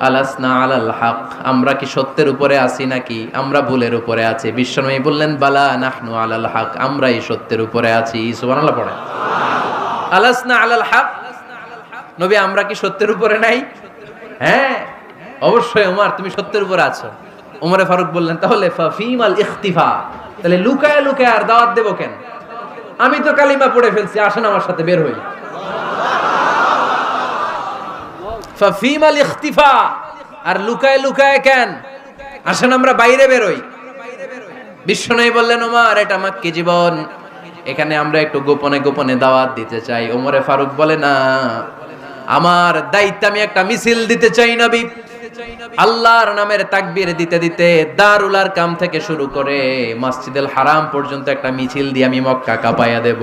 আলাসনা আলাল হক, আমরা কি সত্যের উপরে আছি নাকি? আমরা ভুলের উপরে আছি। বললেন, বালা নাহনু আলাল হক, আমরাই সত্যের উপরে আছি। আলাল হক, নবী, আমরা কি সত্যের উপরে নাই? হ্যাঁ অবশ্যই ওমর তুমি সত্যের উপরে আছো। ওমরে ফারুক বললেন, তাহলে ফাফিম ইখতিফা, তাহলে লুকায় লুকায় আর দাওয়াত দেবো কেন? আমি তো কালিমা পড়ে ফেলছি, আসেন আমার সাথে বের হই। ফাফিম আল ইখতিফা আর লুকায় লুকায় কেন? আসেন আমরা বাইরে বেরোই। বিশ্বনবী বললেন, ওমর, এটা মাক্কি জীবন। এখানে আমরা একটু গোপনে গোপনে দাওয়াত দিতে চাই। ওমরে ফারুক বলে, না, আমার দায়িত্ব আমি একটা মিছিল দিতে চাই নবী। আল্লাহর নামের তাকবীর দিতে দিতে দারুলার কাম থেকে শুরু করে মসজিদুল হারাম পর্যন্ত একটা মিছিল দিয়ে আমি মক্কা কাঁপাইয়া দেব।